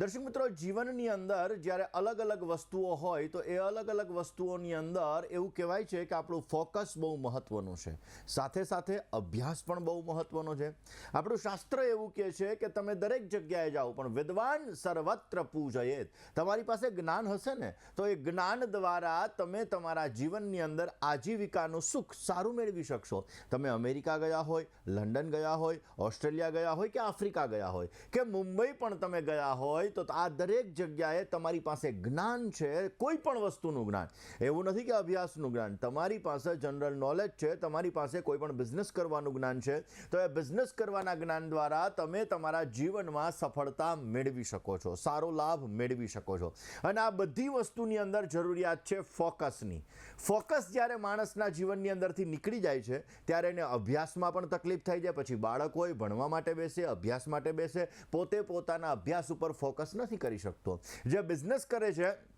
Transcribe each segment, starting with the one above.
દર્શક મિત્રો, જીવનની અંદર જ્યારે અલગ અલગ વસ્તુઓ હોય, તો એ અલગ અલગ વસ્તુઓની અંદર એવું કહેવાય છે કે આપણું ફોકસ બહુ મહત્ત્વનું છે. સાથે સાથે અભ્યાસ પણ બહુ મહત્ત્વનો છે. આપણું શાસ્ત્ર એવું કહે છે કે તમે દરેક જગ્યાએ જાઓ, પણ વિદ્વાન સર્વત્ર પૂજયે તમારી પાસે જ્ઞાન હશે ને? તો એ જ્ઞાન દ્વારા તમે તમારા જીવનની અંદર આજીવિકાનું સુખ સારું મેળવી શકશો. તમે અમેરિકા ગયા હોય, લંડન ગયા હોય, ઓસ્ટ્રેલિયા ગયા હોય કે આફ્રિકા ગયા હોય, કે મુંબઈ પણ તમે ગયા હોય તો આ દરેક જગ્યાએ તમારી પાસે જ્ઞાન છે, કોઈ પણ વસ્તુનું જ્ઞાન. એવું નથી કે અભ્યાસનું જ્ઞાન. તમારી પાસે જનરલ નોલેજ છે, તમારી પાસે કોઈ પણ બિઝનેસ કરવાનું જ્ઞાન છે, તો એ બિઝનેસ કરવાના જ્ઞાન દ્વારા તમે તમારા જીવનમાં સફળતા મેળવી શકો છો, સારો લાભ મેળવી શકો છો. અને આ બધી વસ્તુની અંદર જરૂરિયાત છે ફોકસની. ફોકસ જ્યારે માણસના જીવનની અંદરથી નીકળી જાય છે, ત્યારે એને અભ્યાસમાં પણ તકલીફ થઈ જાય. પછી બાળક હોય, ભણવા માટે બેસે, અભ્યાસ માટે બેસે, પોતે પોતાના અભ્યાસ ઉપર ફોકસ નથી કરી શકતો. જે બિઝનેસ કરે છે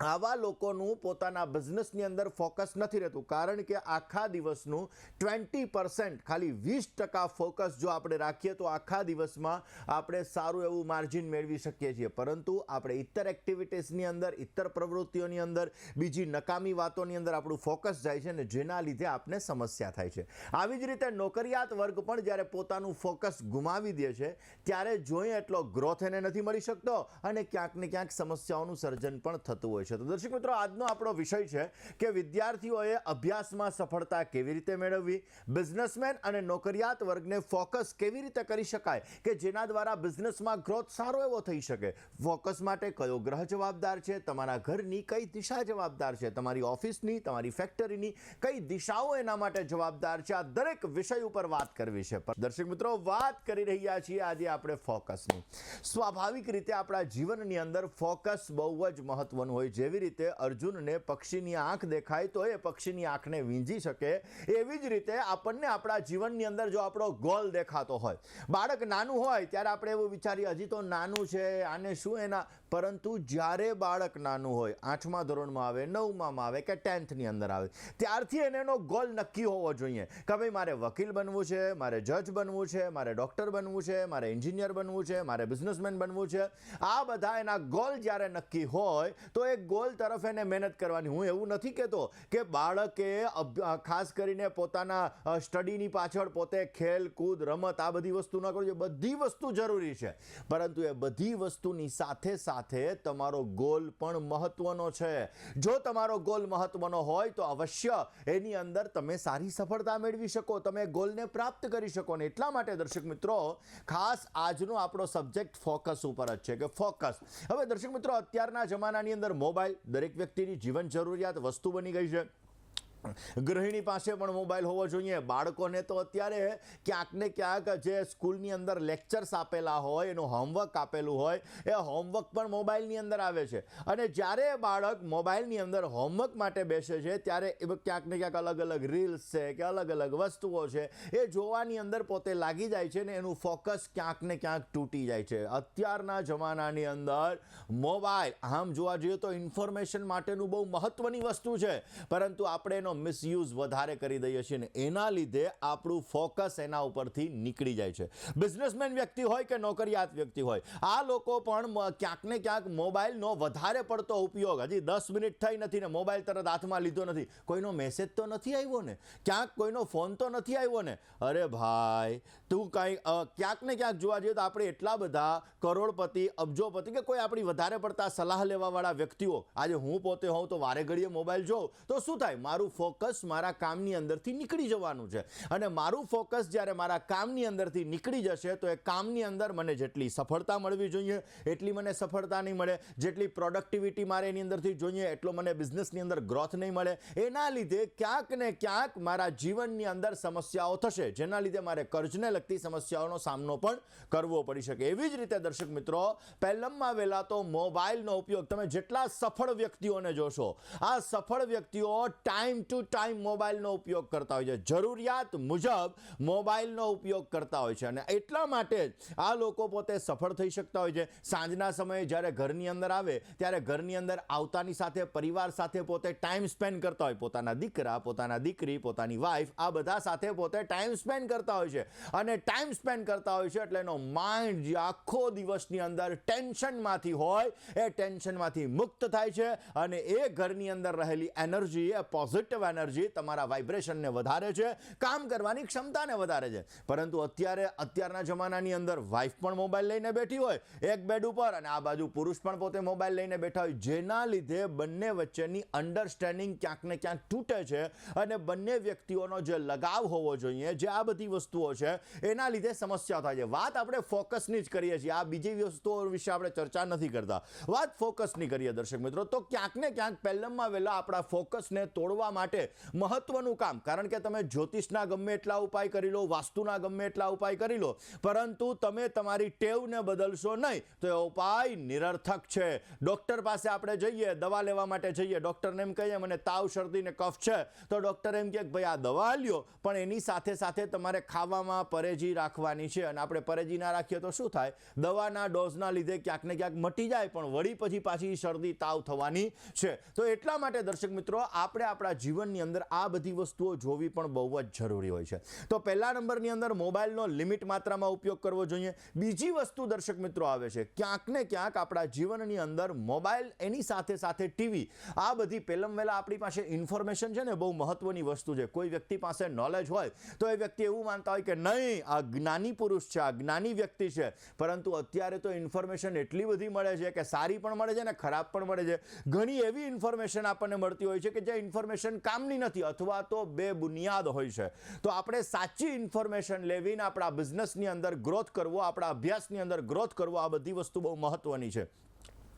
આવા લોકોનું પોતાના બિઝનેસની અંદર ફોકસ નથી રહેતું. કારણ કે આખા દિવસનું ટ્વેન્ટી પર્સન્ટ ખાલી વીસ ટકા ફોકસ જો આપણે રાખીએ તો આખા દિવસમાં આપણે સારું એવું માર્જિન મેળવી શકીએ છીએ. પરંતુ આપણે ઇતર એક્ટિવિટીઝની અંદર, ઇતર પ્રવૃત્તિઓની અંદર, બીજી નકામી વાતોની અંદર આપણું ફોકસ જાય છે અને જેના લીધે આપને સમસ્યા થાય છે. આવી જ રીતે નોકરિયાત વર્ગ પણ જ્યારે પોતાનું ફોકસ ગુમાવી દે છે, ત્યારે જોઈએ એટલો ગ્રોથ એને નથી મળી શકતો અને ક્યાંક ને ક્યાંક સમસ્યાઓનું સર્જન પણ થતું હોય છે. તો દર્શક મિત્રો, આજનો આપણો વિષય છે કે વિદ્યાર્થીઓએ અભ્યાસમાં સફળતા કેવી રીતે મેળવવી, બિઝનેસમેન અને નોકરિયાત વર્ગને ફોકસ કેવી રીતે કરી શકાય, કે જેના દ્વારા બિઝનેસમાં ગ્રોથ સારો એવો થઈ શકે? ફોકસ માટે કયો ગ્રહ જવાબદાર છે? તમારા ઘરની કઈ દિશા જવાબદાર છે? તમારી ઓફિસની, તમારી ફેક્ટરીની કઈ દિશાઓ એના માટે જવાબદાર છે? આ દરેક વિષય ઉપર વાત કરવી છે. દર્શક મિત્રો, વાત કરી રહ્યા છીએ આજે આપણે ફોકસની. સ્વાભાવિક રીતે આપણા જીવનની અંદર ફોકસ બહુ જ મહત્વનું હોય જેવી રીતે અર્જુનને પક્ષીની આંખ દેખાય, તો એ પક્ષીની આંખને વીંજી શકે. એવી જ રીતે આપણને આપણા જીવનની અંદર જો આપણો ગોલ દેખાતો હોય, બાળક નાનું હોય, ત્યારે આપણે એવું વિચારીએ, હજી તો નાનું છે, આને શું એના પરંતુ જ્યારે બાળક નાનું હોય, આઠમા ધોરણમાં આવે, નવમામાં આવે કે ટેન્થની અંદર આવે, ત્યારથી એને એનો ગોલ નક્કી હોવો જોઈએ. કે ભાઈ, મારે વકીલ બનવું છે, મારે જજ બનવું છે, મારે ડૉક્ટર બનવું છે, મારે એન્જિનિયર બનવું છે, મારે બિઝનેસમેન બનવું છે, આ બધા એના ગોલ જ્યારે નક્કી હોય, તો એ ગોલ તરફ એને મહેનત કરવાની. હું એવું નથી કહેતો કે બાળકે ખાસ કરીને પોતાના સ્ટડીની પાછળ પોતે ખેલ, કૂદ, રમત, આ બધી વસ્તુ ન કરવી જોઈએ. બધી વસ્તુ જરૂરી છે. પરંતુ એ બધી વસ્તુની સાથે સાથે તમારો ગોલ પણ મહત્વનો છે. જો તમારો ગોલ મહત્વનો હોય તો અવશ્ય એની અંદર તમે સારી સફળતા મેળવી શકો. તમે ગોલને પ્રાપ્ત કરી શકો ને એટલા માટે દર્શક મિત્રો, ખાસ આજનો આપણો સબ્જેક્ટ ફોકસ ઉપર જ છે કે ફોકસ. હવે દર્શક મિત્રો, અત્યારના જમાનાની અંદર મોબાઈલ દરેક વ્યક્તિની જીવન જરૂરિયાત વસ્તુ બની ગઈ છે. ગૃહિણી પાસે પણ મોબાઈલ હોવો જોઈએ. બાળકોને તો અત્યારે ક્યાંક ને ક્યાંક જે સ્કૂલની અંદર લેક્ચર્સ આપેલા હોય, એનું હોમવર્ક આપેલું હોય, એ હોમવર્ક પણ મોબાઈલની અંદર આવે છે. અને જ્યારે બાળક મોબાઈલની અંદર હોમવર્ક માટે બેસે છે, ત્યારે એ ક્યાંક ને ક્યાંક અલગ અલગ રીલ્સ છે કે અલગ અલગ વસ્તુઓ છે, એ જોવાની અંદર પોતે લાગી જાય છે ને એનું ફોકસ ક્યાંક ને ક્યાંક તૂટી જાય છે. અત્યારના જમાનાની અંદર મોબાઈલ, આમ જોવા જઈએ તો ઇન્ફોર્મેશન માટેનું બહુ મહત્ત્વની વસ્તુ છે. પરંતુ આપણે એનો મિસયુઝ વધારે કરી દઈએ છીએ ને એના લીધે આપણું ફોકસ એના ઉપરથી નીકળી જાય છે. બિઝનેસમેન વ્યક્તિ હોય કે નોકરિયાત વ્યક્તિ હોય, આ લોકો પણ ક્યાંક ને ક્યાંક મોબાઈલનો વધારે પડતો ઉપયોગ, હજી દસ મિનિટ થઈ નથી ને મોબાઈલ તરત હાથમાં લીધો નથી, કોઈનો મેસેજ તો નથી આવ્યો ને? ક્યાંક કોઈનો ફોન તો નથી આવ્યો ને? અરે ભાઈ, તું કાંઈ ક્યાંક ને ક્યાંક જોવા જઈએ તો આપણે એટલા બધા કરોડપતિ, અબજોપતિ કે કોઈ આપણી વધારે પડતા સલાહ લેવાવાળા વ્યક્તિઓ, આજે હું પોતે હોઉં તો વારે ઘડીએ મોબાઈલ જોઉં, તો શું થાય? મારું ફોકસ મારા કામની અંદરથી નીકળી જવાનું છે. અને મારું ફોકસ જ્યારે મારા કામની અંદરથી નીકળી જશે, તો એ કામની અંદર મને જેટલી સફળતા મળવી જોઈએ, એટલી મને સફળતા નહીં મળે. જેટલી પ્રોડક્ટિવિટી મારે એની અંદરથી જોઈએ, એટલો મને બિઝનેસની અંદર ગ્રોથ નહીં મળે. એના લીધે ક્યાંક ને ક્યાંક મારા જીવનની અંદર સમસ્યાઓ થશે, જેના લીધે મારે કર્જને લગતી સમસ્યાઓનો સામનો પણ કરવો પડી શકે. એવી જ રીતે દર્શક મિત્રો, પહેલમમાં વહેલા તો મોબાઈલનો ઉપયોગ તમે જેટલા સફળ વ્યક્તિઓને જોશો, આ સફળ વ્યક્તિઓ ટાઈમ ટુ ટાઈમ મોબાઈલનો ઉપયોગ કરતા હોય છે. જરૂરિયાત મુજબ મોબાઈલનો ઉપયોગ કરતા હોય છે અને એટલા માટે જ આ લોકો પોતે સફળ થઈ શકતા હોય છે. સાંજના સમયે જ્યારે ઘરની અંદર આવે, ત્યારે ઘરની અંદર આવતાની સાથે, પરિવાર સાથે પોતે ટાઈમ સ્પેન્ડ કરતા હોય. પોતાના દીકરા, પોતાના દીકરી, પોતાની વાઈફ આ બધા સાથે પોતે ટાઈમ સ્પેન્ડ કરતા હોય છે. અને ટાઈમ સ્પેન્ડ કરતા હોય છે એટલે એનો માઇન્ડ જે આખો દિવસની અંદર ટેન્શનમાંથી હોય, એ ટેન્શનમાંથી મુક્ત થાય છે અને એ ઘરની અંદર રહેલી એનર્જી એ પોઝિટિવ એનર્જી તમારા વાઇબ્રેશનને વધારે છે, કામ કરવાની ક્ષમતાને વધારે છે. પરંતુ અત્યારે, અત્યારના જમાનાની અંદર વાઈફ પણ મોબાઈલ લઈને બેઠી હોય, એક બેડ ઉપર અને આ બાજુ પુરુષ પણ પોતે મોબાઈલ લઈને બેઠા હોય, જેના લીધે બંને વચ્ચેની અન્ડરસ્ટેન્ડિંગ ક્યાંક ને ક્યાંક તૂટે છે અને બંને વ્યક્તિઓનો જે લગાવ હોવો જોઈએ, જે આ બધી વસ્તુઓ છે, એના લીધે સમસ્યા થાય છે. વાત આપણે ફોકસની જ કરીએ છીએ. આ બીજી વસ્તુઓ વિશે આપણે ચર્ચા નથી કરતા. વાત ફોકસની કરીએ દર્શક મિત્રો. તો ક્યાંક ને ક્યાંક પહેલમમાં વહેલા આપણા ફોકસને તોડવા માટે મહત્વનું કામ. કારણ કે તમે જ્યોતિષના ગમે એટલા ઉપાય કરી લો, વાસ્તુના ગમે એટલા ઉપાય કરી લો, પરંતુ તમે તમારી ટેવને બદલશો નહીં. તો એ ઉપાય નિરર્થક છે. ડૉક્ટર પાસે આપણે જઈએ, દવા લેવા માટે જઈએ, ડૉક્ટરને એમ કહીએ, મને તાવ, શરદી ને કફ છે. તો ડૉક્ટર એમ કહે કે, ભાઈ, આ દવા લ્યો, પણ એની સાથે સાથે તમારે ખાવામાં પરેજી રાખવાની છે. અને આપણે પરેજી ના રાખીએ તો શું થાય? દવાના ડોઝના લીધે ક્યાંક ને ક્યાંક મટી જાય, પણ વળી પછી પાછી શરદી, તાવ થવાની છે. તો એટલા માટે દર્શક મિત્રો, આપણે આપણા જીવનની અંદર આ બધી વસ્તુઓ જોવી પણ બહુ જ જરૂરી હોય છે. તો પહેલા નંબરની અંદર મોબાઈલનો લિમિટ માત્રામાં ઉપયોગ કરવો જોઈએ. બીજી વસ્તુ દર્શક મિત્રો આવે છે. ક્યાંક ને ક્યાંક આપણા જીવનની અંદર મોબાઈલ એની સાથે સાથે ટીવી, આ બધી પહેલાં વહેલા આપણી પાસે ઇન્ફોર્મેશન છે ને બહુ મહત્વની વસ્તુ છે. કોઈ વ્યક્તિ પાસે નોલેજ હોય તો એ વ્યક્તિ એવું માનતા હોય કે નહીં, આ જ્ઞાની પુરુષ છે, આ જ્ઞાની વ્યક્તિ છે. પરંતુ અત્યારે તો ઇન્ફોર્મેશન એટલી બધી મળે છે કે સારી પણ મળે છે ને ખરાબ પણ મળે છે. ઘણી એવી ઇન્ફોર્મેશન આપણને મળતી હોય છે કે જે ઇન્ફોર્મેશન કામની નથી અથવા તો બે બુનિયાદ હોય છે. તો આપણે સાચી ઇન્ફોર્મેશન લેવીને આપણા બિઝનેસની અંદર ગ્રોથ કરવો, આપણા અભ્યાસની અંદર ગ્રોથ કરવો આ બધી વસ્તુ બહુ મહત્વની છે.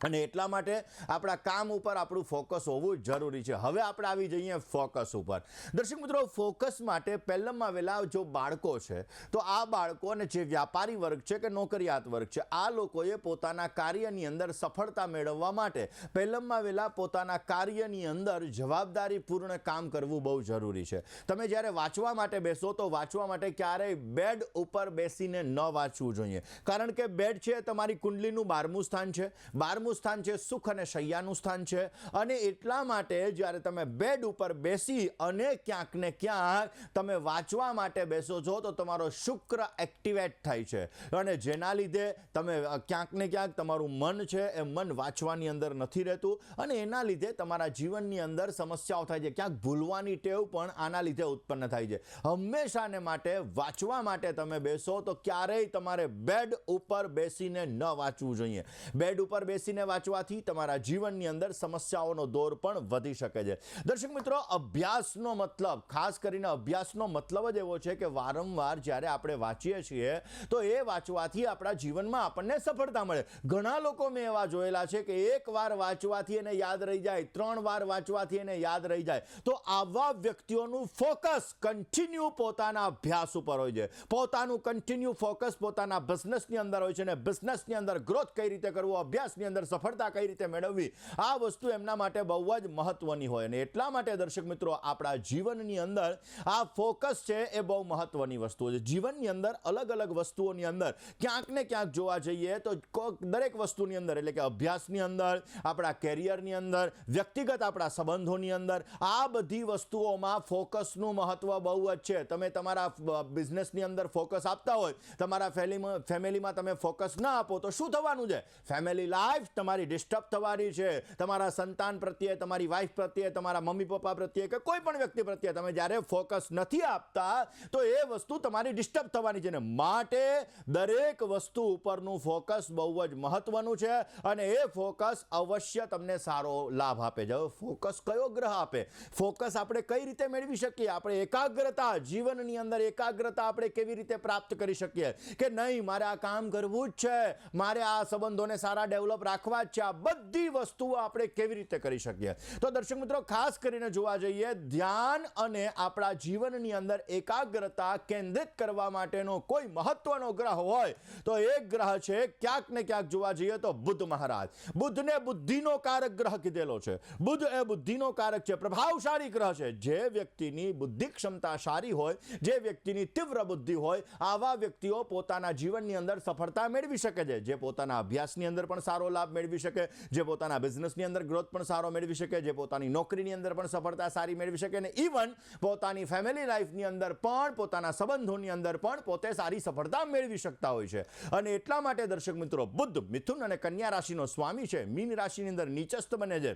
અને એટલા માટે આપણા કામ ઉપર આપણું ફોકસ હોવું જરૂરી છે. હવે આપણે આવી જઈએ ફોકસ ઉપર. દર્શક મિત્રો, ફોકસ માટે પહેલામાં વહેલા જો બાળકો છે, તો આ બાળકો અને જે વ્યાપારી વર્ગ છે કે નોકરિયાત વર્ગ છે, આ લોકોએ પોતાના કાર્યની અંદર સફળતા મેળવવા માટે પહેલામાં વહેલા પોતાના કાર્યની અંદર જવાબદારીપૂર્ણ કામ કરવું બહુ જરૂરી છે. તમે જ્યારે વાંચવા માટે બેસો, તો વાંચવા માટે ક્યારેય બેડ ઉપર બેસીને ન વાંચવું જોઈએ. કારણ કે બેડ છે તમારી કુંડલીનું બારમું સ્થાન છે. બારમું સ્થાન છે, સુખ અને શૈયાનું સ્થાન છે. અને એટલા માટે જ્યારે તમે બેડ ઉપર બેસી અને ક્યાંક ને ક્યાંક તમે વાંચવા માટે બેસો છો, તો તમારો શુક્ર એક્ટિવેટ થાય છે. અને જેના લીધે તમે ક્યાંક ને ક્યાંક તમારું મન છે, એ મન વાંચવાની અંદર નથી રહેતું. અને એના લીધે તમારા જીવનની અંદર સમસ્યાઓ થાય છે. ક્યાંક ભૂલવાની ટેવ પણ આના લીધે ઉત્પન્ન થાય છે. હંમેશાને માટે વાંચવા માટે તમે બેસો, તો ક્યારેય તમારે બેડ ઉપર બેસીને ન વાંચવું જોઈએ. બેડ ઉપર બેસીને વાંચવાથી તમારા જીવનની અંદર સમસ્યાઓનો દોર પણ વધી શકે છે. દર્શક મિત્રો, અભ્યાસનો મતલબ, ખાસ કરીને અભ્યાસનો મતલબ જ એવો છે કે વારંવાર જ્યારે આપણે વાંચીએ છીએ, તો એ વાંચવાથી આપણા જીવનમાં આપણને સફળતા મળે. ઘણા લોકો મેં એવા જોયેલા છે કે એક વાર વાંચવાથી એને યાદ રહી જાય, ત્રણ વાર વાંચવાથી એને યાદ રહી જાય. તો આવા વ્યક્તિઓનું ફોકસ કન્ટિન્યુ પોતાના અભ્યાસ ઉપર હોય છે. પોતાનું કન્ટિન્યુ ફોકસ પોતાના બિઝનેસની અંદર હોય છે અને બિઝનેસની અંદર ગ્રોથ કઈ રીતે કરવો, અભ્યાસની અંદર સફળતા કઈ રીતે મેળવવી, આ વસ્તુ એમના માટે બહુ જ મહત્વની હોય અને એટલા માટે દર્શક મિત્રો આપણા જીવનની અંદર આ ફોકસ છે એ બહુ મહત્વની વસ્તુ છે. જીવનની અંદર અલગ અલગ વસ્તુઓની અંદર ક્યાંક ને ક્યાંક જોવા જઈએ તો દરેક વસ્તુની અંદર એટલે કે અભ્યાસની અંદર, આપણા કેરિયરની અંદર, વ્યક્તિગત આપણા સંબંધોની અંદર, આ બધી વસ્તુઓમાં ફોકસનું મહત્વ બહુ જ છે. તમે તમારા બિઝનેસની અંદર ફોકસ આપતા હોય, તમારા ફેમિલીમાં ફેમિલીમાં તમે ફોકસ ના આપો તો શું થવાનું છે? ફેમિલી લાઈફ તમારી ડિસ્ટર્બ થવાની છે, તમારા સંતાન પ્રત્યે, તમારી વાઈફ પ્રત્યે, તમારા મમ્મી પપ્પા પ્રત્યે કે કોઈ પણ વ્યક્તિ પ્રત્યે તમે જ્યારે ફોકસ નથી આપતા, તો એ વસ્તુ તમારી ડિસ્ટર્બ થવાની છે ને માટે દરેક વસ્તુ ઉપરનું ફોકસ બહુ જ મહત્વનું છે અને એ ફોકસ અવશ્ય તમને સારો લાભ આપે છે. ફોકસ કયો ગ્રહ આપે? ફોકસ આપણે કઈ રીતે મેળવી શકીએ? આપણે એકાગ્રતા, જીવનની અંદર એકાગ્રતા આપણે કેવી રીતે પ્રાપ્ત કરી શકીએ? કે નહીં, મારે આ કામ કરવું જ છે, મારે આ સંબંધોને સારા ડેવલપ રાખવા રાખવા છે. આ બધી વસ્તુઓ આપણે કેવી રીતે કરી શકીએ? તો દર્શક મિત્રો, ખાસ કરીને જોવા જઈએ, ધ્યાન અને આપણા જીવનની અંદર એકાગ્રતા કેન્દ્રિત કરવા માટેનો કોઈ મહત્વનો ગ્રહ હોય, તો એ ગ્રહ છે ક્યાંક ને ક્યાંક જોવા જઈએ તો બુદ્ધ મહારાજ. બુદ્ધને બુદ્ધિનો કારક ગ્રહ કીધેલો છે. બુદ્ધ એ બુદ્ધિનો કારક છે. પ્રભાવશાળી ગ્રહ છે. જે વ્યક્તિની બુદ્ધિ ક્ષમતા સારી હોય, જે વ્યક્તિની તીવ્ર બુદ્ધિ હોય, આવા વ્યક્તિઓ પોતાના જીવનની અંદર સફળતા મેળવી શકે છે. જે પોતાના અભ્યાસની અંદર પણ સારો લાભ મેળવી શકે, જે પોતાના બિઝનેસની અંદર ગ્રોથ પણ સારો મેળવી શકે, જે પોતાની નોકરીની અંદર પણ સફળતા સારી મેળવી શકે અને ઇવન પોતાની ફેમિલી લાઈફની અંદર પણ, પોતાના સંબંધોની અંદર પણ પોતે સારી સફળતા મેળવી શકતા હોય છે. અને એટલા માટે દર્શક મિત્રો, બુદ્ધ, મિથુન અને કન્યા રાશિનો સ્વામી છે. મીન રાશિની અંદર નીચસ્થ બને છે.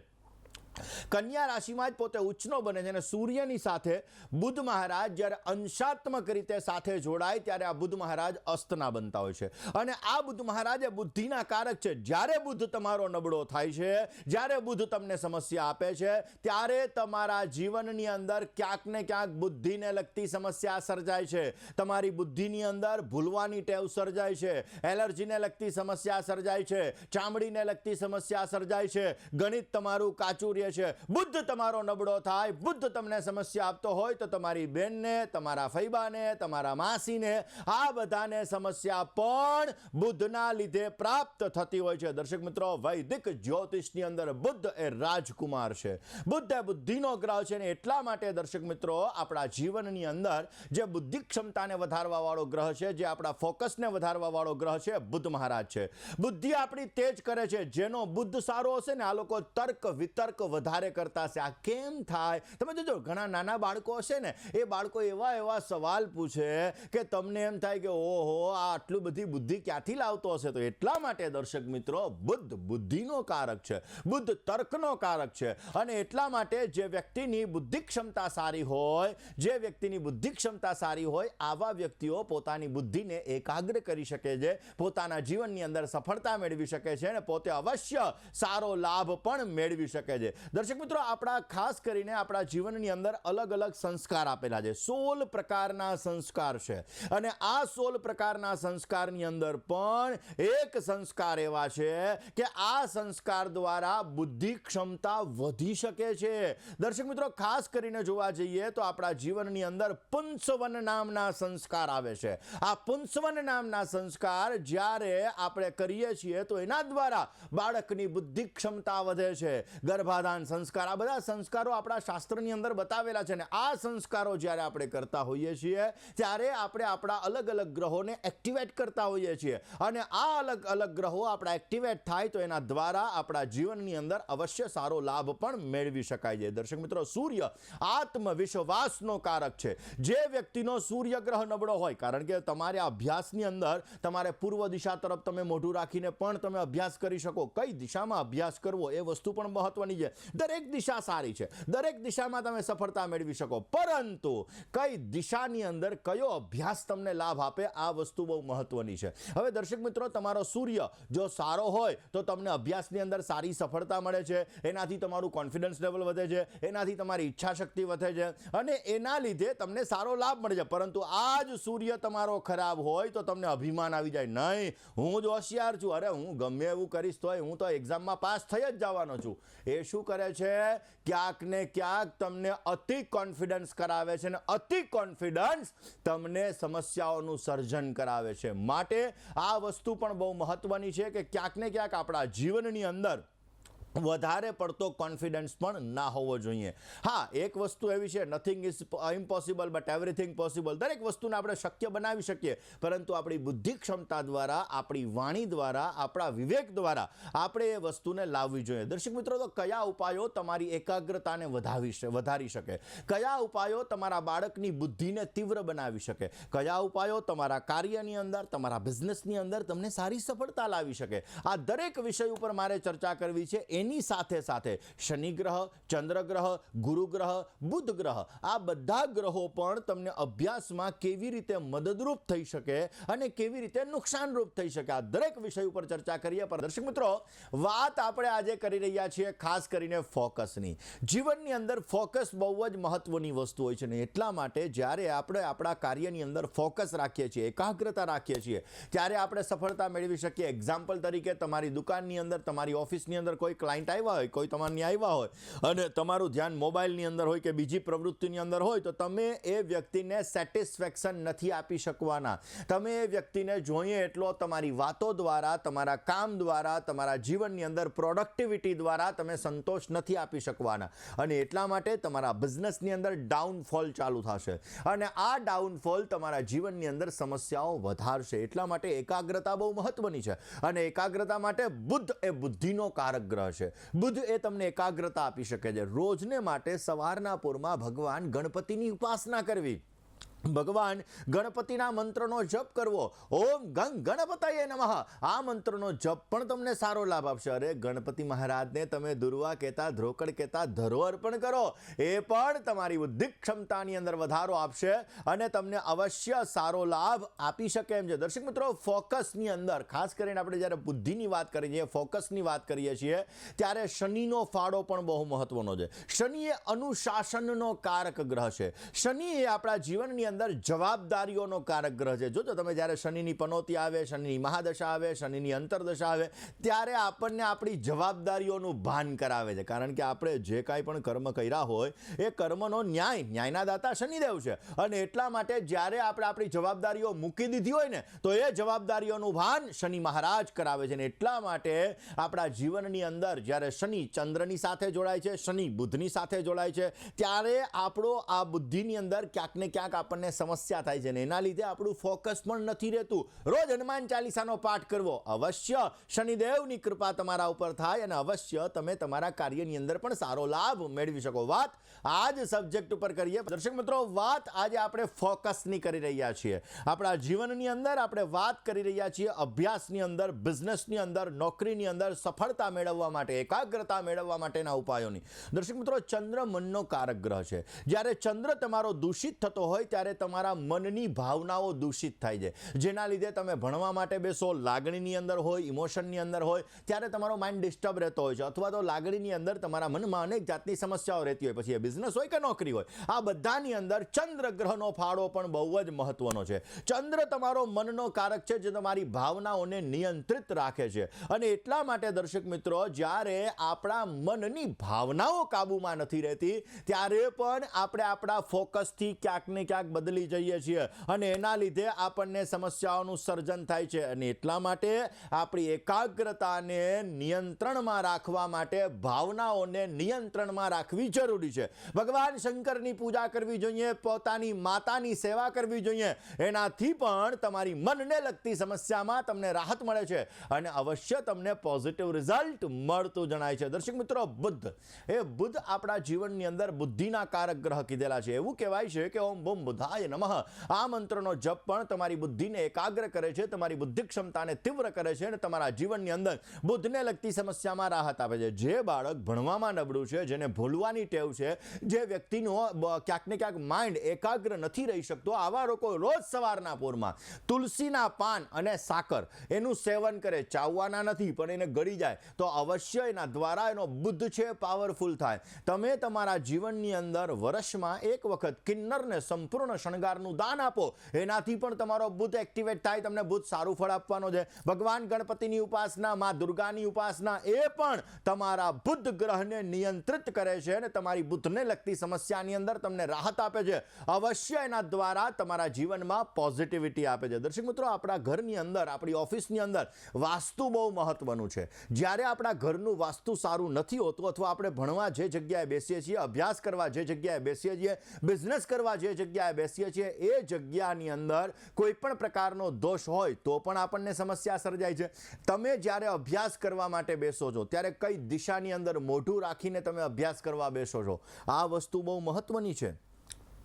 કન્યા રાશિમાં જ પોતે ઉચ્ચનો બને છે અને સૂર્યની સાથે બુદ્ધ મહારાજ જ્યારે અંશાત્મક રીતે સાથે જોડાય ત્યારે આ બુદ્ધ મહારાજ અસ્તના બનતા હોય છે. અને આ બુદ્ધ મહારાજ એ બુદ્ધિના કારક છે. જ્યારે બુદ્ધ તમારો નબળો થાય છે, જ્યારે બુદ્ધ તમને સમસ્યા આપે છે, ત્યારે તમારા જીવનની અંદર ક્યાંક ને ક્યાંક બુદ્ધિને લગતી સમસ્યા સર્જાય છે. તમારી બુદ્ધિની અંદર ભૂલવાની ટેવ સર્જાય છે. એલર્જીને લગતી સમસ્યા સર્જાય છે. ચામડીને લગતી સમસ્યા સર્જાય છે. ગણિત તમારું કાચું રહે છીએ, બુદ્ધ તમારો નબળો થાય, બુદ્ધ તમને સમસ્યા આપતો હોય તો તમારી બેનને, તમારા ફૈબાને, તમારા માસીને આ બધાને સમસ્યા પણ બુદ્ધના લીધે પ્રાપ્ત થતી હોય છે. દર્શક મિત્રો, વૈદિક જ્યોતિષની અંદર બુદ્ધ એ રાજકુમાર છે. બુદ્ધ એ બુદ્ધિનો ગ્રહ છે ને એટલા માટે દર્શક મિત્રો, આપણા જીવનની અંદર જે બુદ્ધિ ક્ષમતાને વધારવા વાળો ગ્રહ છે, જે આપણા ફોકસને વધારવા વાળો ગ્રહ છે, બુદ્ધ મહારાજ છે. બુદ્ધિ આપણી તેજ કરે છે, જેનો બુદ્ધ સારો હશે ને આ લોકો તર્ક વિતર્ક વધારે કરતા હશે. આ કેમ થાય? તમે જોજો, ઘણા નાના બાળકો હશે ને, એ બાળકો એવા એવા સવાલ પૂછે કે તમને એમ થાય કે, ઓહો, આ આટલું બધી બુદ્ધિ ક્યાંથી લાવતો હશે? તો એટલા માટે, દર્શક મિત્રો, બુદ્ધ બુદ્ધિનો કારક છે, બુદ્ધ તર્કનો કારક છે. અને એટલા માટે, જે વ્યક્તિની બુદ્ધિ ક્ષમતા સારી હોય, જે વ્યક્તિની બુદ્ધિ ક્ષમતા સારી હોય, આવા વ્યક્તિઓ પોતાની બુદ્ધિને એકાગ્ર કરી શકે છે, પોતાના જીવનની અંદર સફળતા મેળવી શકે છે અને પોતે અવશ્ય સારો લાભ પણ મેળવી શકે છે. દર્શક મિત્રો, આપણા ખાસ કરીને આપણા જીવનની અંદર અલગ અલગ સંસ્કાર આપેલા છે. સોળ પ્રકારના સંસ્કાર છે. અને આ સોળ પ્રકારના સંસ્કારની અંદર પણ એક સંસ્કાર એવા છે કે આ સંસ્કાર દ્વારા બુદ્ધિ ક્ષમતા વધી શકે છે. દર્શક મિત્રો, ખાસ કરીને જોવા જઈએ તો આપણા જીવનની અંદર પુંસવન નામના સંસ્કાર આવે છે. આ પુંસવન નામના સંસ્કાર જ્યારે આપણે કરીએ છીએ તો એના દ્વારા બાળકની બુદ્ધિ ક્ષમતા વધે છે. ગર્ભાધાન સંસ્કાર, આ બધા સંસ્કારો આપણા શાસ્ત્રની અંદર બતાવેલા છે ને આ સંસ્કારો જ્યારે આપણે કરતા હોઈએ છીએ, ત્યારે આપણે આપણા અલગ અલગ ગ્રહોને એક્ટિવેટ કરતા હોઈએ છીએ. અને આ અલગ અલગ ગ્રહો આપણા એક્ટિવેટ થાય તો એના દ્વારા આપણા જીવનની અંદર અવશ્ય સારો લાભ પણ મેળવી શકાય છે. દર્શક મિત્રો, સૂર્ય આત્મવિશ્વાસનો કારક છે. જે વ્યક્તિનો સૂર્ય ગ્રહ નબળો હોય, કારણ કે તમારે અભ્યાસની અંદર, તમારે પૂર્વ દિશા તરફ તમે મોઢું રાખીને પણ તમે અભ્યાસ કરી શકો. કઈ દિશામાં અભ્યાસ કરવો એ વસ્તુ પણ મહત્વની છે. દરેક દિશા સારી છે. દરેક દિશામાં તમે સફળતા મેળવી શકો. પરંતુ કઈ દિશાની અંદર કયો અભ્યાસ તમને લાભ આપે, આ વસ્તુ બહુ મહત્વની છે. હવે દર્શક મિત્રો, તમારો સૂર્ય જો સારો હોય, તો તમને અભ્યાસની અંદર સારી સફળતા મળે છે. એનાથી તમારું કોન્ફિડન્સ લેવલ વધે છે. એનાથી તમારી ઈચ્છા શક્તિ વધે છે. અને એના લીધે તમને સારો લાભ મળે છે. પરંતુ આ જ સૂર્ય તમારો ખરાબ હોય, તો તમને અભિમાન આવી જાય. નહીં, હું જ હોશિયાર છું. અરે, હું ગમે એવું કરીશ તોય હું તો એક્ઝામમાં પાસ થઈ જ જવાનો છું. એ શું કરે છે, ક્યાંક ને ક્યાંક તમને અતિ કોન્ફિડન્સ કરાવે છે અને અતિ કોન્ફિડન્સ તમને સમસ્યાઓનું સર્જન કરાવે છે. માટે આ વસ્તુ પણ બહુ મહત્વની છે કે ક્યાંક ને ક્યાંક આપણા જીવનની અંદર વધારે પડતો કોન્ફિડન્સ પણ ના હોવો જોઈએ. હા, એક વસ્તુ એવી છે nothing is impossible but everything possible દરેક વસ્તુને આપણે શક્ય બનાવી શકીએ, પરંતુ આપણી બુદ્ધિ ક્ષમતા દ્વારા, આપણી વાણી દ્વારા, આપણા વિવેક દ્વારા આપણે એ વસ્તુને લાવવી જોઈએ. દર્શક મિત્રો, તો કયા ઉપાયો તમારી એકાગ્રતાને વધાવી વધારી શકે? કયા ઉપાયો તમારા બાળકની બુદ્ધિને તીવ્ર બનાવી શકે? કયા ઉપાયો તમારા કાર્યની અંદર, તમારા બિઝનેસની અંદર તમને સારી સફળતા લાવી શકે? આ દરેક વિષય ઉપર મારે ચર્ચા કરવી છે. એની એની સાથે સાથે શનિ ગ્રહ, ચંદ્ર ગ્રહ, ગુરુ ગ્રહ, બુધ ગ્રહ, આ બધા ગ્રહો પણ તમને અભ્યાસમાં કેવી રીતે મદદરૂપ થઈ શકે અને કેવી રીતે નુકસાનરૂપ થઈ શકે? આ દરેક વિષય ઉપર ચર્ચા કરીએ. પણ દર્શક મિત્રો, વાત આપણે આજે કરી રહ્યા છીએ ખાસ કરીને ફોકસની. જીવનની અંદર ફોકસ બહુ જ મહત્વની વસ્તુ હોય છે ને એટલા માટે જ્યારે આપણે આપણા કાર્યની અંદર ફોકસ રાખીએ છીએ, એકાગ્રતા રાખીએ છીએ, ત્યારે આપણે સફળતા મેળવી શકીએ. એક્ઝામ્પલ તરીકે, તમારી દુકાનની અંદર, તમારી ઓફિસની અંદર કોઈ ક્લાયન્ટ આવ્યા હોય, કોઈ તમારની આવ્યા હોય, અને તમારું ધ્યાન મોબાઈલની અંદર હોય કે બીજી પ્રવૃત્તિની અંદર હોય, તો તમે એ વ્યક્તિને સેટિસ્ફેક્શન નથી આપી શકવાના. તમે એ વ્યક્તિને જોઈએ એટલો તમારી વાતો દ્વારા, તમારા કામ દ્વારા, તમારા જીવનની અંદર પ્રોડક્ટિવિટી દ્વારા તમે સંતોષ નથી આપી શકવાના. અને એટલા માટે તમારા બિઝનેસની અંદર ડાઉનફોલ ચાલુ થશે. અને આ ડાઉનફોલ તમારા જીવનની અંદર સમસ્યાઓ વધારશે. એટલા માટે એકાગ્રતા બહુ મહત્વની છે. અને એકાગ્રતા માટે બુદ્ધ એ બુદ્ધિનો કારક ગ્રહ છે. બુદ્ધ એ તમને એકાગ્રતા આપી શકે છે. રોજને માટે સવારના પૂરમાં ભગવાન ગણપતિની ઉપાસના કરવી. ભગવાન ગણપતિના મંત્રનો જપ કરવો. ઓમ ગંગ ગણપતય નમઃ. આ મંત્રનો જપ પણ તમને સારો લાભ આપશે. અરે ગણપતિ મહારાજને તમે દુર્વા કહેતા, ધ્રોકડ કહેતા, ધરો અર્પણ કરો. એ પણ તમારી બુદ્ધિ ક્ષમતાની અંદર વધારો આપશે અને તમને અવશ્ય સારો લાભ આપી શકે એમ છે. દર્શક મિત્રો, ફોકસની અંદર, ખાસ કરીને આપણે જ્યારે બુદ્ધિની વાત કરીએ છીએ, ફોકસની વાત કરીએ છીએ, ત્યારે શનિનો ફાળો પણ બહુ મહત્વનો છે. શનિ એ અનુશાસનનો કારક ગ્રહ છે. શનિ એ આપણા જીવનની અંદર જવાબદારીઓનો કારક ગ્રહ છે જોજો તમે જ્યારે શનિની પનોતી આવે, શનિની મહાદશા આવે, શનિની અંતરદશા આવે, ત્યારે આપણને આપણી જવાબદારીઓનું ભાન કરાવે છે. કારણ કે આપણે જે કાંઈ પણ કર્મ કર્યા હોય, એ કર્મનો ન્યાય, ન્યાયના દાતા શનિદેવ છે. અને એટલા માટે જ્યારે આપણે આપણી જવાબદારીઓ મૂકી દીધી હોય ને, તો એ જવાબદારીઓનું ભાન શનિ મહારાજ કરાવે છે. ને એટલા માટે આપણા જીવનની અંદર જ્યારે શનિ ચંદ્રની સાથે જોડાય છે, શનિ બુધની સાથે જોડાય છે, ત્યારે આપણો આ બુદ્ધિની અંદર ક્યાંક ને ક્યાંક આપણને સમસ્યા થાય છે ને એના લીધે આપણું ફોકસ પણ નથી રહેતું. રોજ હનુમાન ચાલીસાનો પાઠ કરવો. અવશ્ય શનિદેવની કૃપા તમારા ઉપર થાય અને અવશ્ય તમે તમારા કાર્યની અંદર પણ સારો લાભ મેળવી શકો. વાત આ જ સબ્જેક્ટ ઉપર કરીએ. દર્શક મિત્રો, વાત આજે આપણે ફોકસની કરી રહ્યા છીએ. આપણા જીવનની અંદર આપણે વાત કરી રહ્યા છીએ અભ્યાસની અંદર બિઝનેસની અંદર, નોકરીની અંદર, સફળતા મેળવવા માટે, એકાગ્રતા મેળવવા માટેના ઉપાયોની. દર્શક મિત્રો, ચંદ્ર મનનો કારક ગ્રહ છે. જ્યારે ચંદ્ર તમારો દૂષિત થતો હોય ત્યારે તમારા મનની ભાવનાઓ દૂષિત થાય છે. જેના લીધે તમે ભણવા માટે બેસો, લાગણીની અંદર હોય ઇમોશનની અંદર હોય, ત્યારે તમારો માઇન્ડ ડિસ્ટર્બ રહેતો હોય છે. અથવા તો લાગણીની અંદર તમારા મનમાં અનેક જાતની સમસ્યાઓ રહેતી હોય. પછી એ બિઝનેસ હોય કે નોકરી હોય, આ બધાની અંદર ચંદ્ર ગ્રહનો ફાળો પણ બહુ જ મહત્વનો છે. ચંદ્ર તમારો મનનો કારક છે, જે તમારી ભાવનાઓને નિયંત્રિત રાખે છે. અને એટલા માટે દર્શક મિત્રો, જ્યારે આપણા મનની ભાવનાઓ કાબૂમાં નથી રહેતી, ત્યારે પણ આપણે આપણા ફોકસથી ક્યાંક ને ક્યાંક બદલી જઈએ છીએ અને એના લીધે આપણને સમસ્યાઓનું સર્જન થાય છે અને એટલા માટે આપણી એકાગ્રતાને નિયંત્રણમાં રાખવા માટે ભાવનાઓને નિયંત્રણમાં રાખવી જરૂરી છે. ભગવાન શંકરની પૂજા કરવી જોઈએ, પોતાની માતાની સેવા કરવી જોઈએ, એનાથી પણ તમારી મનને લગતી સમસ્યામાં તમને રાહત મળે છે અને અવશ્ય તમને પોઝિટિવ રિઝલ્ટ મળતું જણાય છે. દર્શક મિત્રો, બુદ્ધ. એ બુદ્ધ આપણા જીવનની અંદર બુદ્ધિના કારક ગ્રહ કીધેલા છે. એવું કહેવાય છે કે ઓમ બુમ બુધાય નમઃ. આ મંત્રનો જપ પણ તમારી બુદ્ધિને એકાગ્ર કરે છે, તમારી બુદ્ધિ ક્ષમતાને તીવ્ર કરે છે અને તમારા જીવનની અંદર બુદ્ધને લગતી સમસ્યામાં રાહત આપે છે. જે બાળક ભણવામાં નબળું છે, જેને ભૂલવાની ટેવ છે, જે વ્યક્તિનો ક્યાંક ને ક્યાંક માઇન્ડ એકાગ્ર નથી રહી શકતો, આવા લોકો રોજ સવારના પોરમાં તુલસીના પાન અને સાકર એનું સેવન કરે. ચાવવાના નથી, પણ એને ગળી જાય તો અવશ્ય એના દ્વારા એનો બુદ્ધ છે પાવરફુલ થાય. તમે તમારા જીવનની અંદર વર્ષમાં એક વખત કિન્નરને સંપૂર્ણ શણગારનું દાન આપો. એનાથી પણ તમારો બુદ્ધ એક્ટિવેટ થાય, તમને બુદ્ધ સારું ફળ આપવાનો છે. ભગવાન ગણપતિની ઉપાસના, મા દુર્ગાની ઉપાસના, એ પણ તમારા બુદ્ધ ગ્રહને નિયંત્રિત કરે છે અને તમારી બુદ્ધને લગતી સમસ્યાની અંદર તમને રાહત આપે છે. અવશ્ય એના દ્વારા તમારા જીવનમાં પોઝિટિવિટી આપે છે. દર્શક મિત્રો, આપણા ઘરની અંદર, આપણી ઓફિસની અંદર વાસ્તુ બહુ મહત્વનું છે. જ્યારે આપણા ઘરનું વાસ્તુ સારું નથી હોતું અથવા આપણે ભણવા જે જગ્યાએ બેસીએ છીએ, અભ્યાસ કરવા જે જગ્યાએ બેસીએ છીએ બિઝનેસ કરવા જે જગ્યાએ છીએ એ જગ્યાની અંદર કોઈ પણ પ્રકારનો દોષ હોય તો પણ આપણને સમસ્યા સર્જાય છે. તમે જ્યારે અભ્યાસ કરવા માટે બેસો છો, ત્યારે કઈ દિશાની અંદર મોઢું રાખીને તમે અભ્યાસ કરવા બેસો છો? આ વસ્તુ બહુ મહત્વની છે.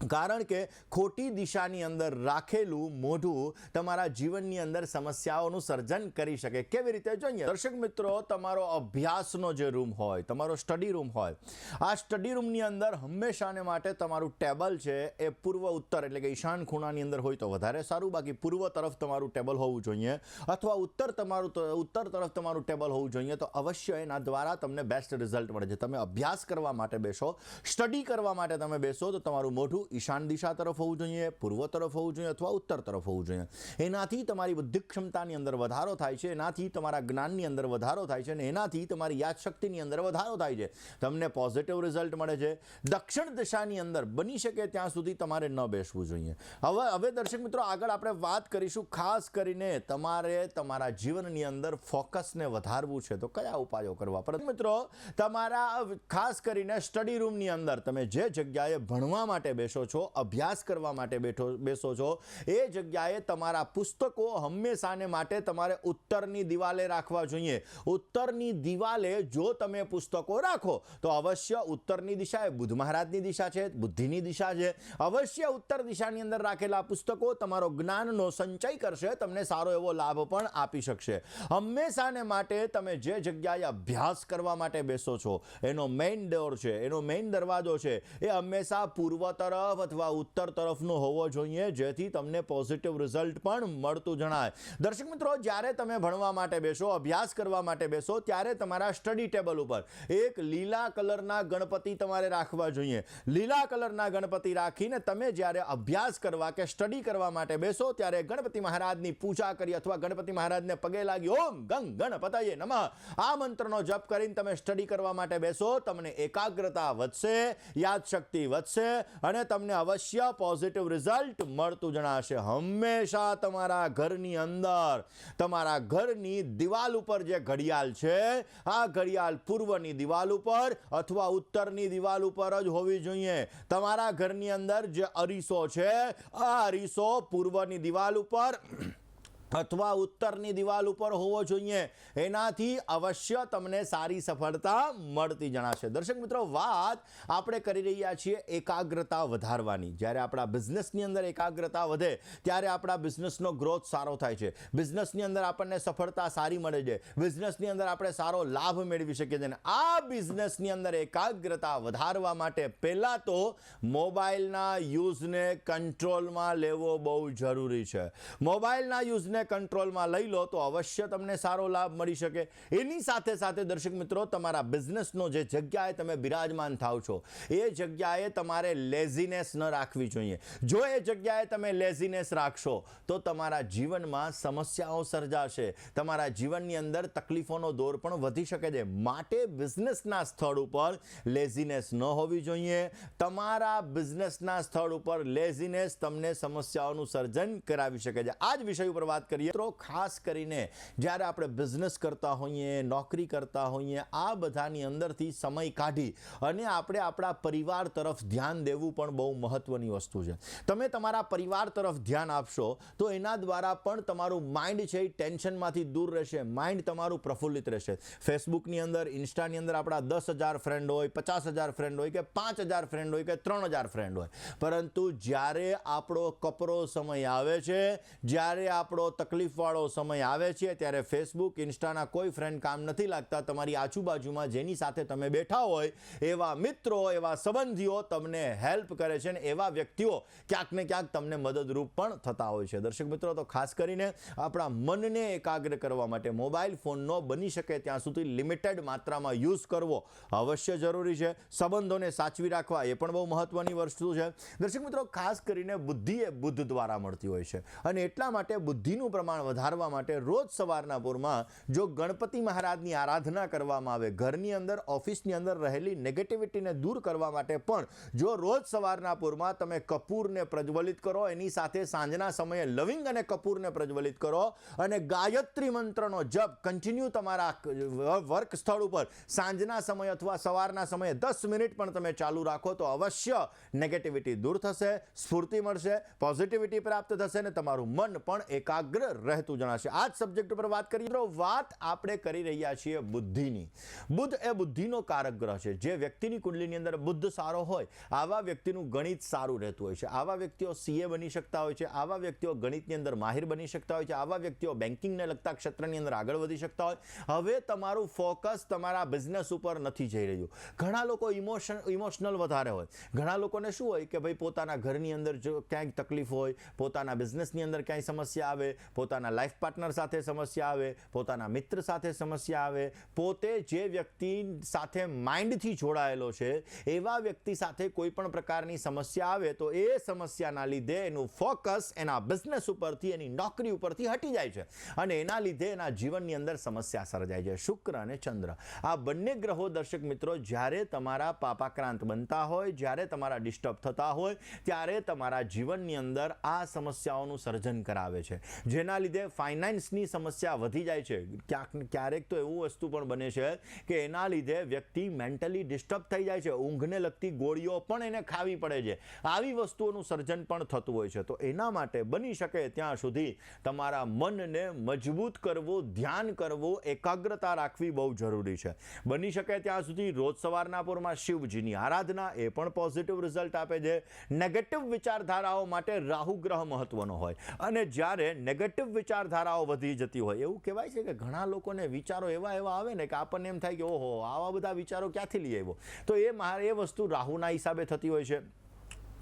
કારણ કે ખોટી દિશાની અંદર રાખેલું મોઢું તમારા જીવનની અંદર સમસ્યાઓનું સર્જન કરી શકે. કેવી રીતે? જોઈએ દર્શક મિત્રો, તમારો અભ્યાસનો જે રૂમ હોય, તમારો સ્ટડી રૂમ હોય, આ સ્ટડી રૂમની અંદર હંમેશાને માટે તમારું ટેબલ છે એ પૂર્વ ઉત્તર એટલે કે ઈશાન ખૂણાની અંદર હોય તો વધારે સારું. બાકી પૂર્વ તરફ તમારું ટેબલ હોવું જોઈએ અથવા ઉત્તર તમારું ઉત્તર તરફ તમારું ટેબલ હોવું જોઈએ તો અવશ્ય એના દ્વારા તમને બેસ્ટ રિઝલ્ટ મળે છે. તમે અભ્યાસ કરવા માટે બેસો સ્ટડી કરવા માટે તમે બેસો તો તમારું મોઢું ઈશાન દિશા તરફ હોવું જોઈએ, પૂર્વ તરફ હોવું જોઈએ અથવા ઉત્તર તરફ હોવું જોઈએ. એનાથી તમારી બુદ્ધિ ક્ષમતાની અંદર વધારો થાય છે, એનાથી તમારા જ્ઞાનની અંદર વધારો થાય છે અને એનાથી તમારી યાદશક્તિની અંદર વધારો થાય છે. તમને પોઝિટિવ રિઝલ્ટ મળે છે. દક્ષિણ દિશાની અંદર બની શકે ત્યાં સુધી તમારે ન બેસવું જોઈએ. હવે હવે દર્શક મિત્રો આગળ આપણે વાત કરીશું ખાસ કરીને તમારે તમારા જીવનની અંદર ફોકસને વધારવું છે. તો કયા ઉપાયો કરવા? પડે મિત્રો, તમારા ખાસ કરીને સ્ટડી રૂમની અંદર તમે જે જગ્યાએ ભણવા માટે બેસો છો, અભ્યાસ કરવા માટે બેઠો, બેસો છો. એ જગ્યાએ તમારા પુસ્તકો હંમેશાને માટે તમારે ઉત્તરની દિવાલે રાખવા જોઈએ. ઉત્તરની દિવાલે જો તમે પુસ્તકો રાખો, તો અવશ્ય ઉત્તરની દિશા એ બુધ મહારાજની દિશા છે, બુદ્ધિની દિશા છે. અવશ્ય ઉત્તર દિશાની અંદર રાખેલા પુસ્તકો તમારો જ્ઞાનનો સંચય કરશે, તમને સારો એવો લાભ પણ આપી શકશે. હંમેશાને માટે તમે જે જગ્યાએ અભ્યાસ કરવા માટે બેસો છો, એનો મેઇન ડોર છે, એનો મેઇન દરવાજો છે, એ હંમેશા પૂર્વ તરફ અથવા ઉત્તર તરફનો હોવો જોઈએ, જેથી તમને પોઝિટિવ રિઝલ્ટ પણ મળતું જણાય. દર્શક મિત્રો, જ્યારે તમે ભણવા માટે બેસો, અભ્યાસ કરવા માટે બેસો, ત્યારે તમારા સ્ટડી ટેબલ ઉપર એક લીલા કલરના ગણપતિ તમારે રાખવા જોઈએ. લીલા કલરના ગણપતિ રાખીને તમે જ્યારે અભ્યાસ કરવા કે સ્ટડી કરવા માટે બેસો, ત્યારે ગણપતિ મહારાજની પૂજા કરી અથવા ગણપતિ મહારાજને પગે લાગી ઓમ ગંગ ગણપતયે નમઃ. આ મંત્રનો જપ કરીને તમે સ્ટડી કરવા માટે બેસો, તમને એકાગ્રતા વધશે, યાદશક્તિ વધશે અને તમને અવશ્ય પોઝિટિવ રિઝલ્ટ મળતું જણાશે. હંમેશા તમારા ઘરની અંદર, તમારા ઘરની દિવાલ ઉપર જે ઘડિયાળ છે, આ ઘડિયાળ પૂર્વની દિવાલ ઉપર અથવા ઉત્તરની દિવાલ ઉપર જ હોવી જોઈએ. તમારા ઘરની અંદર જે અરીસો છે, આ અરીસો પૂર્વની દિવાલ ઉપર અથવા ઉત્તરની દિવાલ ઉપર હોવો જોઈએ. એનાથી અવશ્ય તમને સારી સફળતા મળતી જણાશે. દર્શક મિત્રો, વાત આપણે કરી રહ્યા છીએ એકાગ્રતા વધારવાની. જ્યારે આપણા બિઝનેસની અંદર એકાગ્રતા વધે, ત્યારે આપણા બિઝનેસનો ગ્રોથ સારો થાય છે. બિઝનેસની અંદર આપણને સફળતા સારી મળે છે. બિઝનેસની અંદર આપણે સારો લાભ મેળવી શકીએ છીએ. આ બિઝનેસની અંદર એકાગ્રતા વધારવા માટે પહેલાં તો મોબાઈલના યુઝને કંટ્રોલમાં લેવો બહુ જરૂરી છે. મોબાઈલના યુઝને કંટ્રોલમાં લઈ લો, તો અવશ્ય તમને સારો લાભ મળી શકે. એની સાથે સાથે દર્શક મિત્રો, તમારા બિઝનેસનો જે જગ્યાએ તમે બિરાજમાન થાવ છો, એ જગ્યાએ તમારે લેઝીનેસ ન રાખવી જોઈએ. જો એ જગ્યાએ તમે લેઝીનેસ રાખશો, તો તમારા જીવનમાં સમસ્યાઓ સર્જાશે. તમારા જીવનની અંદર તકલીફોનો દોર પણ વધી શકે છે. માટે બિઝનેસના સ્થળ ઉપર લેઝીનેસ ન હોવી જોઈએ. તમારા બિઝનેસના સ્થળ ઉપર લેઝીનેસ તમને સમસ્યાઓનું સર્જન કરાવી શકે છે. આ જ વિષય ઉપર વાત કરીએ. તો ખાસ કરીને જ્યારે આપણે બિઝનેસ કરતા હોઈએ, નોકરી કરતા હોઈએ, આ બધાની અંદરથી સમય કાઢી અને આપણે આપણા પરિવાર તરફ ધ્યાન દેવું પણ બહુ મહત્ત્વની વસ્તુ છે. તમે તમારા પરિવાર તરફ ધ્યાન આપશો તો એના દ્વારા પણ તમારું માઇન્ડ છે એ ટેન્શનમાંથી દૂર રહેશે. માઇન્ડ તમારું પ્રફુલ્લિત રહેશે. ફેસબુકની અંદર ઇન્સ્ટાની અંદર આપણા દસ હજાર ફ્રેન્ડ હોય, પચાસ હજાર ફ્રેન્ડ હોય કે પાંચ હજાર ફ્રેન્ડ હોય કે ત્રણ હજાર ફ્રેન્ડ હોય. પરંતુ જ્યારે આપણો કપરો સમય આવે છે, જ્યારે આપણો તકલીફવાળો સમય આવે છે, ત્યારે ફેસબુક ઇન્સ્ટાના કોઈ ફ્રેન્ડ કામ નથી લાગતા. તમારી આજુબાજુમાં જેની સાથે તમે બેઠા હોય, એવા મિત્રો, એવા સંબંધીઓ તમને હેલ્પ કરે છે અને એવા વ્યક્તિઓ ક્યાંક ને ક્યાંક તમને મદદરૂપ પણ થતા હોય છે. દર્શક મિત્રો, તો ખાસ કરીને આપણા મનને એકાગ્ર કરવા માટે મોબાઈલ ફોનનો બની શકે ત્યાં સુધી લિમિટેડ માત્રામાં યુઝ કરવો અવશ્ય જરૂરી છે. સંબંધોને સાચવી રાખવા એ પણ બહુ મહત્વની વસ્તુ છે. દર્શક મિત્રો, ખાસ કરીને બુદ્ધિ એ બુદ્ધ દ્વારા મળતી હોય છે અને એટલા માટે બુદ્ધિનું પ્રમાણ વધારવા માટે રોજ સવારના પૂરમાં જો ગણપતિ મહારાજની આરાધના કરવામાં આવે, ઘરની અંદર, ઓફિસની અંદર રહેલી નેગેટિવિટીને દૂર કરવા માટે પણ જો રોજ સવારના પૂરમાં તમે કપૂરને પ્રજ્વલિત કરો, એની સાથે સાંજના સમયે લવિંગ અને કપૂરને પ્રજ્વલિત કરો અને ગાયત્રી મંત્રનો જપ કન્ટિન્યુ તમારા વર્ક સ્થળ ઉપર સાંજના સમય અથવા સવારના સમયે દસ મિનિટ પણ તમે ચાલુ રાખો તો અવશ્ય નેગેટિવિટી દૂર થશે, સ્ફૂર્તિ મળશે પોઝિટિવિટી પ્રાપ્ત થશે અને તમારું મન પણ એકાગ્ર એકાગ્ર રહેતું જણાશે. આ જ સબ્જેક્ટ ઉપર વાત કરીએ તો વાત આપણે કરી રહ્યા છીએ બુદ્ધિની. બુદ્ધ એ બુદ્ધિનો કારક ગ્રહ છે. જે વ્યક્તિની કુંડલીની અંદર બુદ્ધ સારો હોય, આવા વ્યક્તિનું ગણિત સારું રહેતું હોય છે. આવા વ્યક્તિઓ સીએ બની શકતા હોય છે. આવા વ્યક્તિઓ ગણિતની અંદર માહિર બની શકતા હોય છે. આવા વ્યક્તિઓ બેન્કિંગને લગતા ક્ષેત્રની અંદર આગળ વધી શકતા હોય. હવે તમારું ફોકસ તમારા બિઝનેસ ઉપર નથી જઈ રહ્યું. ઘણા લોકો ઇમોશન ઇમોશનલ વધારે હોય. ઘણા લોકોને શું હોય કે ભાઈ પોતાના ઘરની અંદર જો ક્યાંક તકલીફ હોય, પોતાના બિઝનેસની અંદર ક્યાંય સમસ્યા આવે પોતાના લાઈફ પાર્ટનર સાથે સમસ્યા આવે, પોતાના મિત્ર સાથે સમસ્યા આવે, પોતે જે વ્યક્તિ સાથે માઇન્ડથી જોડાયેલો છે, એવા વ્યક્તિ સાથે કોઈ પણ પ્રકારની સમસ્યા આવે, તો એ સમસ્યાના લીધે એનું ફોકસ એના બિઝનેસ ઉપરથી, એની નોકરી ઉપરથી હટી જાય છે. અને એના લીધે એના જીવનની અંદર સમસ્યા સર્જાય છે, શુક્ર અને ચંદ્ર. આ બંને ગ્રહો દર્શક મિત્રો, જ્યારે તમારા પાપાક્રાંત બનતા હોય, જ્યારે તમારા ડિસ્ટર્બ થતા હોય, ત્યારે તમારા જીવનની અંદર આ સમસ્યાઓનું સર્જન કરાવે છે. જેના લીધે ફાઇનાન્સની સમસ્યા વધી જાય છે. ક્યાંક ક્યારેક તો એવું વસ્તુ પણ બને છે કે એના લીધે વ્યક્તિ મેન્ટલી ડિસ્ટર્બ થઈ જાય છે. ઊંઘને લગતી ગોળીઓ પણ એને ખાવી પડે છે. આવી વસ્તુઓનું સર્જન પણ થતું હોય છે. તો એના માટે બની શકે ત્યાં સુધી તમારા મનને મજબૂત કરવું, ધ્યાન કરવું, એકાગ્રતા રાખવી બહુ જરૂરી છે. બની શકે ત્યાં સુધી રોજ સવારના પૂરમાં શિવજીની આરાધના એ પણ પોઝિટિવ રિઝલ્ટ આપે છે. નેગેટિવ વિચારધારાઓ માટે રાહુ ગ્રહ મહત્વનો હોય. અને જ્યારે નેગેટિવ વિચારધારાઓ વધી જતી હોય. એવું કહેવાય છે કે ઘણા લોકોને વિચારો એવા એવા આવે ને કે આપણને એમ થાય કે, ઓહો, આવા બધા વિચારો ક્યાંથી લઈ આવ્યો? તો એ મારે એ વસ્તુ રાહુના હિસાબે થતી હોય છે.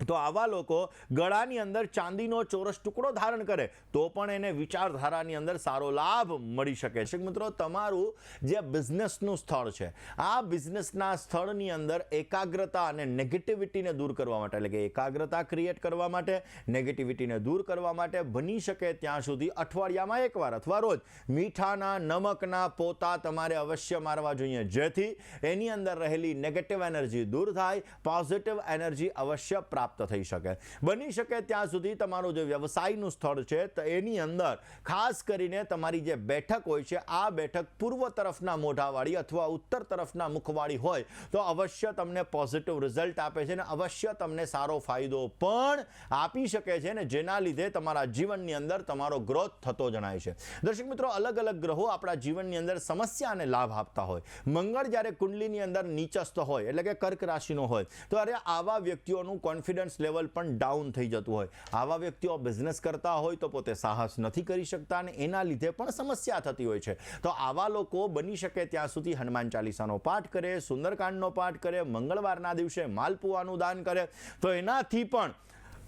તો આવા લોકો ગળાની અંદર ચાંદીનો ચોરસ ટુકડો ધારણ કરે, તો પણ એને વિચારધારાની અંદર સારો લાભ મળી શકે છે. મિત્રો, તમારું જે બિઝનેસનું સ્થળ છે, આ બિઝનેસના સ્થળની અંદર એકાગ્રતા અને નેગેટિવિટીને દૂર કરવા માટે, એટલે કે એકાગ્રતા ક્રિએટ કરવા માટે, નેગેટિવિટીને દૂર કરવા માટે બની શકે ત્યાં સુધી અઠવાડિયામાં એકવાર અથવા રોજ. મીઠાના, નમકના પોતા તમારે અવશ્ય મારવા જોઈએ. જેથી એની અંદર રહેલી નેગેટિવ એનર્જી દૂર થાય પોઝિટિવ એનર્જી અવશ્ય પ્રાપ્ત થઈ શકે. બની શકે ત્યાં સુધી તમારું જે વ્યવસાયનું સ્થળ છે, તો એની અંદર ખાસ કરીને તમારી જે બેઠક હોય છે, આ બેઠક પૂર્વ તરફના મોઢાવાળી અથવા ઉત્તર તરફના મુખવાળી હોય, તો અવશ્ય તમને પોઝિટિવ રિઝલ્ટ આપે છે ને અવશ્ય તમને સારો ફાયદો પણ આપી શકે છે ને જેના લીધે તમારા જીવનની અંદર તમારો ગ્રોથ થતો જણાય છે. દર્શક મિત્રો, અલગ અલગ ગ્રહો આપણા જીવનની અંદર સમસ્યા અને લાભ આપતા હોય. મંગળ જ્યારે કુંડલીની અંદર નીચસ્થ હોય, એટલે કે કર્ક રાશિનો હોય, તો અરે આવા વ્યક્તિઓનું કોન્ફિડન્સ લેવલ પણ ડાઉન થઈ જતું હોય. આવા વ્યક્તિઓ બિઝનેસ કરતા હોય તો પોતે સાહસ નથી કરી શકતા અને એના લીધે પણ સમસ્યા થતી હોય છે. તો આવા લોકો બની શકે ત્યાં સુધી હનુમાન ચાલીસાનો પાઠ કરે, સુંદરકાંડનો પાઠ કરે, મંગળવારના દિવસે માલપુઆનું દાન કરે. તો એનાથી પણ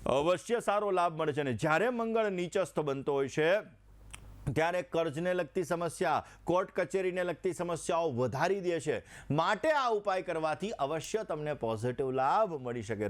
અવશ્ય સારો લાભ મળે છે અને જ્યારે મંગળ નીચસ્થ બનતો હોય છે, ત્યારે કર્જને લગતી સમસ્યા, કોર્ટ કચેરીને લગતી સમસ્યાઓ વધારી દે છે. માટે આ ઉપાય કરવાથી અવશ્ય તમને પોઝિટિવ લાભ મળી શકે.